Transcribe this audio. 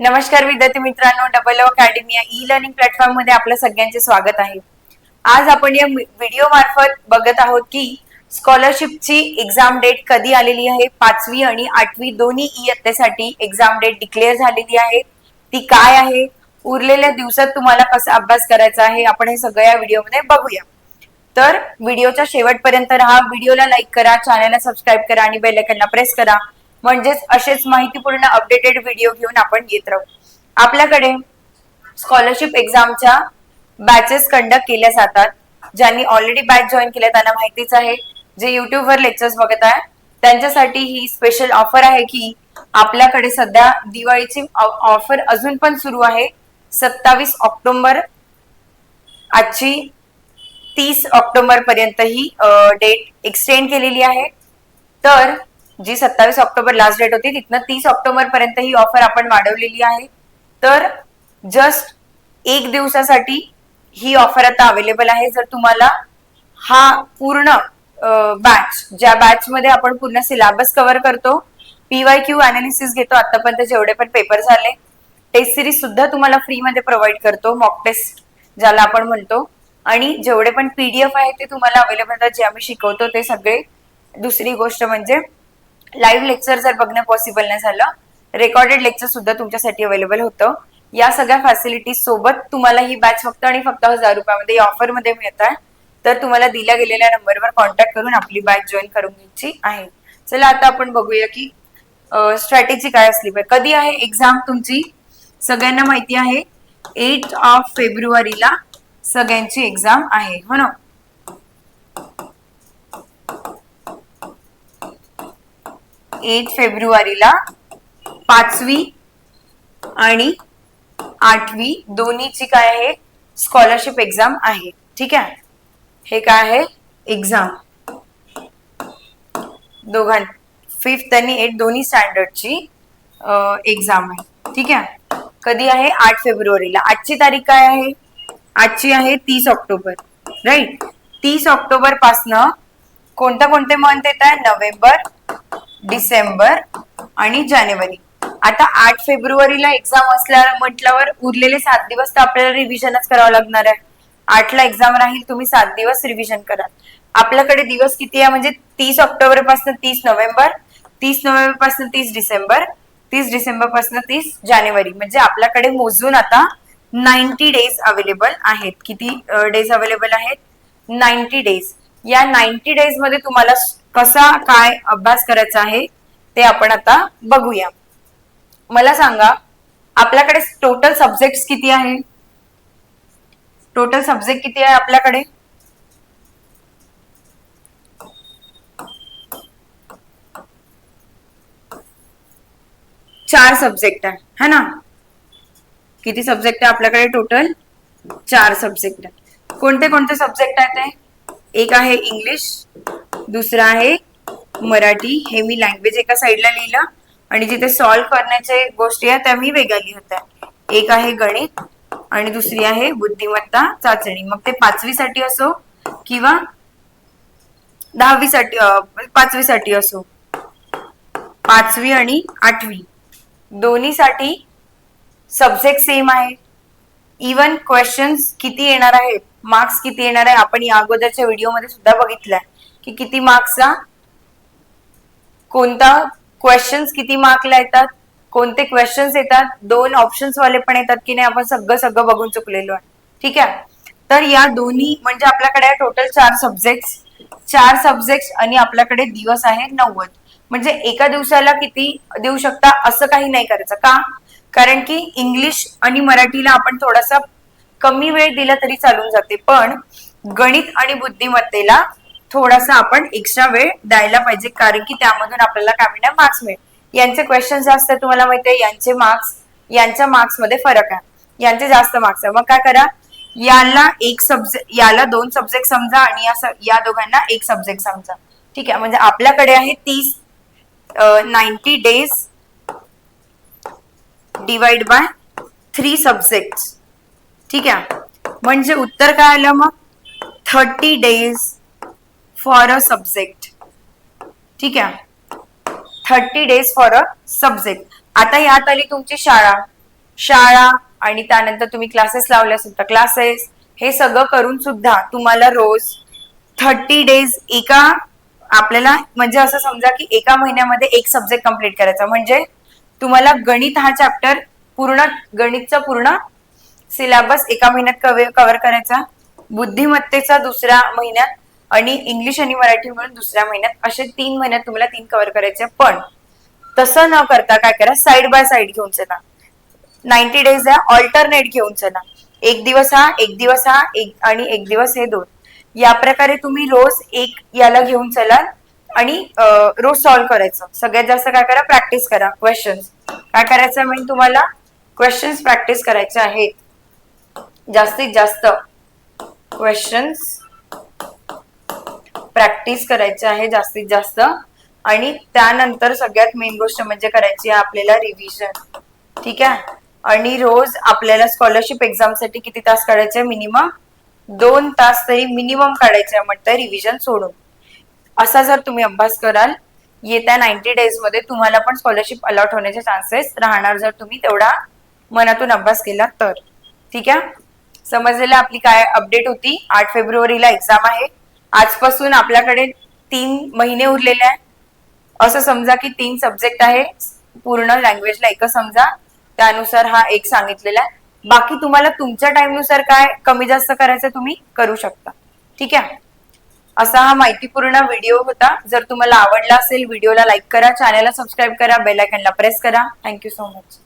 नमस्कार विद्यार्थी मित्रांनो डबल ओ अकॅडमी या ई लर्निंग प्लॅटफॉर्ममध्ये आपलं सगळ्यांचे स्वागत आहे. आज आपण या व्हिडिओ मार्फत बघत आहोत की स्कॉलरशिपची एक्झाम डेट कधी आलेली आहे? पाचवी आणि आठवी दोन्ही इयत्तेसाठी एक्झाम डेट डिक्लेअर झालेली आहे. ती काय आहे? उरलेल्या दिवसात तुम्हाला कसा अभ्यास करायचा आहे? आपण हे सगळं या व्हिडिओमध्ये बघूया. तर व्हिडिओच्या शेवटपर्यंत राहा व्हिडिओला लाईक करा चॅनलला सबस्क्राईब करा आणि बेल आयकनला प्रेस करा. म्हणजेच असेच माहितीपूर्ण अपडेटेड व्हिडिओ घेऊन आपण येत राहू. आपल्याकडे स्कॉलरशिप एक्झामच्या बॅचेस कंडक्ट केल्या जातात. ज्यांनी ऑलरेडी बॅच जॉईन केल्या त्यांना माहितीच आहे. जे युट्यूबवर लेक्चर्स बघत आहे त्यांच्यासाठी ही स्पेशल ऑफर आहे की आपल्याकडे सध्या दिवाळीची ऑफर अजून पण सुरू आहे. सत्तावीस ऑक्टोबर आजची तीस ऑक्टोबर पर्यंत ही डेट एक्सटेंड केलेली आहे. तर जी सत्तावीस ऑक्टोबर लास्ट डेट होती तिथनं तीस ऑक्टोबर पर्यंत ही ऑफर आपण वाढवलेली आहे. तर जस्ट एक दिवसासाठी ही ऑफर आता अवेलेबल आहे. जर तुम्हाला हा पूर्ण बॅच ज्या बॅच मध्ये आपण पूर्ण सिलेबस कव्हर करतो पीवाय क्यू अनालिसिस घेतो आतापर्यंत जेवढे पण पेपर झाले टेस्ट सिरीज सुद्धा तुम्हाला फ्री मध्ये प्रोव्हाइड करतो मॉक टेस्ट ज्याला आपण म्हणतो. आणि जेवढे पण पीडीएफ आहे ते तुम्हाला अवेलेबल आहेत जे आम्ही शिकवतो ते सगळे. दुसरी गोष्ट म्हणजे लाईव्ह लेक्चर जर बघणं पॉसिबल नाही झालं रेकॉर्डेड लेक्चर सुद्धा तुमच्यासाठी अवेलेबल होतं. या सगळ्या फॅसिलिटीज सोबत तुम्हाला ही बॅच फक्त आणि फक्त हजार रुपयामध्ये या ऑफरमध्ये मिळत आहे तर तुम्हाला दिल्या गेलेल्या नंबरवर कॉन्टॅक्ट करून आपली बॅच जॉईन करून घ्यायची आहे. चला आता आपण बघूया की स्ट्रॅटेजी काय असली पाहिजे. कधी आहे एक्झाम तुमची? सगळ्यांना माहिती आहे. एट ऑफ फेब्रुवारीला सगळ्यांची एक्झाम आहे हो ना? एट फेब्रुवारीला पाचवी आणि आठवी दोन्हीची काय आहे? स्कॉलरशिप एक्झाम आहे. ठीक आहे? हे काय आहे? एक्झाम दोघां फिफ्थ आणि एट दोन्ही स्टँडर्डची एक्झाम आहे. ठीक आहे? कधी आहे? आठ फेब्रुवारीला. आजची तारीख काय आहे? आजची आहे तीस ऑक्टोबर. राईट तीस ऑक्टोबर पासनं कोणते कोणते मंथ येत आहे? नोव्हेंबर डिसेंबर आणि जानेवारी. आता आठ फेब्रुवारीला एक्झाम असल्या म्हटल्यावर उरलेले सात दिवस तर आपल्याला रिव्हिजनच करावं लागणार आहे. आठला एक्झाम राहील तुम्ही सात दिवस रिव्हिजन करा. आपल्याकडे दिवस किती आहे? म्हणजे तीस ऑक्टोबरपासून तीस नोव्हेंबर तीस नोव्हेंबरपासून तीस डिसेंबर तीस डिसेंबरपासून तीस जानेवारी. म्हणजे आपल्याकडे मोजून आता नाईन्टी डेज अवेलेबल आहेत. किती डेज अवेलेबल आहेत? Ninety days. या नाईन्टी डेजमध्ये तुम्हाला कसा काय अभ्यास करायचा आहे ते आपण आता बघूया. मला सांगा आपल्याकडे टोटल सब्जेक्ट किती आहे? टोटल सब्जेक्ट किती आहे आपल्याकडे? चार सब्जेक्ट आहे है ना? किती सब्जेक्ट आहे आपल्याकडे टोटल चार सब्जेक्ट आहे. कोणते कोणते सब्जेक्ट आहेत ते? एक आहे इंग्लिश दुसरं आहे मराठी. हे मी लँग्वेज एका साईडला लिहिलं आणि जिथे सॉल्व्ह करण्याचे गोष्टी आहेत त्या मी वेगळ्या लिहित आहे. एक आहे गणित आणि दुसरी आहे बुद्धिमत्ता चाचणी. मग ते पाचवीसाठी असो किंवा दहावीसाठी पाचवीसाठी असो. पाचवी आणि आठवी. दोन्हीसाठी सब्जेक्ट सेम आहे. इवन क्वेश्चन्स किती येणार आहेत मार्क्स किती येणार आहे आपण या अगोदरच्या व्हिडिओमध्ये सुद्धा बघितलाय. की किती मार्क्सचा कोणता क्वेश्चन्स किती मार्कला येतात? कोणते क्वेश्चन्स येतात? दोन ऑप्शन्स वाले पण येतात की नाही? आपण सगळं सगळं बघून चुकलेलो आहे. ठीक आहे? तर या दोन्ही म्हणजे आपल्याकडे टोटल चार सब्जेक्ट चार सब्जेक्ट आणि आपल्याकडे दिवस आहे नव्वद. म्हणजे एका दिवसाला किती देऊ शकता? असं काही नाही करायचं. का? कारण की इंग्लिश आणि मराठीला आपण थोडासा कमी वेळ दिला तरी चालून जाते. पण गणित आणि बुद्धिमत्तेला थोडासा आपण एक्स्ट्रा वेळ द्यायला पाहिजे कारण की त्यामधून आपल्याला काय म्हणणार मार्क्स मिळेल. यांचे क्वेश्चन जास्त तुम्हाला माहिती आहे यांचे मार्क्स यांच्या मार्क्समध्ये फरक आहे. यांचे जास्त मार्क्स आहे. मग काय करा? याला एक सब्जेक्ट याला दोन सब्जेक्ट समजा आणि या, या दोघांना एक सब्जेक्ट समजा. ठीक आहे? म्हणजे आपल्याकडे आहे तीस ninety days divide by three subject ठीक आहे? म्हणजे उत्तर काय आलं मग? Thirty days for a subject ठीक आहे? Thirty days for a subject आता यात आली तुमची शाळा. शाळा आणि त्यानंतर तुम्ही क्लासेस लावले असेल तर क्लासेस हे सगळं करून सुद्धा तुम्हाला रोज थर्टी डेज एका आपल्याला म्हणजे असं समजा की एका महिन्यामध्ये एक सब्जेक्ट कंप्लीट करायचा. म्हणजे तुम्हाला गणित हा चॅप्टर पूर्ण गणितचा पूर्ण सिलेबस एका महिन्यात कव्हर करायचा. बुद्धिमत्तेचा दुसऱ्या महिन्यात आणि इंग्लिश आणि मराठी म्हणून दुसऱ्या महिन्यात असे तीन महिन्यात तुम्हाला तीन कव्हर करायचे. पण तसं न करता काय करा साइड बाय साइड घेऊन चला. नाईन्टी डेज आहे ऑल्टरनेट घेऊन चला. एक दिवस हा एक दिवस हा एक आणि एक दिवस हे दोन. या प्रकारे तुम्ही रोज एक याला घेऊन चला आणि रोज सॉल्व्ह करायचं. सगळ्यात जास्त काय करा प्रॅक्टिस करा. क्वेश्चन्स काय करायचं म्हणजे तुम्हाला? क्वेश्चन्स प्रॅक्टिस करायचे आहेत. जास्तीत जास्त. क्वेश्चन्स प्रॅक्टिस करायचे आहे जास्तीत जास्त. आणि त्यानंतर सगळ्यात मेन गोष्ट म्हणजे करायची आहे आपल्याला रिव्हिजन ठीक आहे? आणि रोज आपल्याला स्कॉलरशिप एक्झामसाठी किती तास काढायचे मिनिमम दोन तास तरी मिनिमम काढायचे म्हटलं रिव्हिजन सोडून. असा जर तुम्ही अभ्यास कराल येत्या नाईन्टी डेजमध्ये तुम्हाला पण स्कॉलरशिप अलॉट होण्याचे चान्सेस राहणार जर तुम्ही तेवढा मनातून अभ्यास केला तर. ठीक आहे? समजलेलं आपली काय अपडेट होती? आठ फेब्रुवारीला एक्झाम आहे. आजपासून आपल्याकडे तीन महिने उरलेले आहे असं समजा की तीन सब्जेक्ट आहे पूर्ण लँग्वेजला एकच समजा. त्यानुसार हा एक सांगितलेला आहे. बाकी तुम्हाला तुमच्या टाइमनुसार काय कमी जास्त करायचं तुम्ही करू शकता. ठीक आहे? असा हा माहितीपूर्ण व्हिडिओ होता. जर तुम्हाला आवडला असेल व्हिडिओला लाईक करा. चॅनलला सबस्क्राईब करा. बेल आयकनला प्रेस करा. Thank you so much